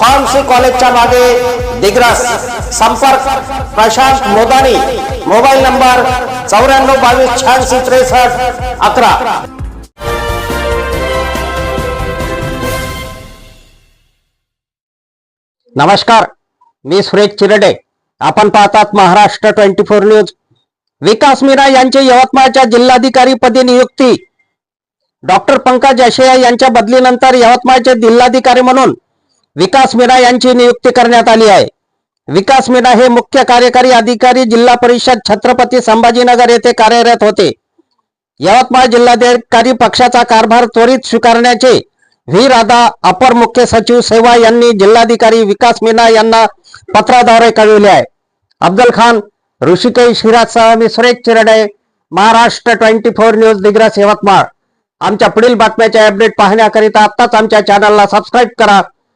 Pharmacy कॉलेजच्या मागे दिग्रस संपर्क प्रशांत मोदानी मोबाईल नंबर चौऱ्याण्णव बावीस शहाऐंशी त्रेसष्ट अकरा. नमस्कार मी सुरेश चिरडे. आपण पाहतात Maharashtra twenty four news. Vikas Meena यांची यवतमाळच्या जिल्हाधिकारी पदी नियुक्ती. डॉक्टर पंकज अशया यांच्या बदलीनंतर यवतमाळचे जिल्हाधिकारी म्हणून विकास मीना यांची नियुक्ती करण्यात आली आहे. विकास मीना हे मुख्य कार्यकारी अधिकारी जिल्हा परिषद छत्रपती संभाजीनगर येथे कार्यरत होते. यवतमाळ जिल्हाधिकारी पक्षाचा कारभार त्वरित स्वीकारण्याचे व्ही. राधा अपर मुख्य सचिव सेवा यांनी जिल्हाधिकारी विकास मीना यांना पत्राद्वारे कळविले आहे. अफजल खान ऋषिकेश हिराजसह मी Suresh Chirade Maharashtra twenty four news Digras Yavatmal. आमच्या पुढील बातम्याचे अपडेट पाहण्याकरिता आत्ताच आमच्या चॅनलला सबस्क्राईब करा.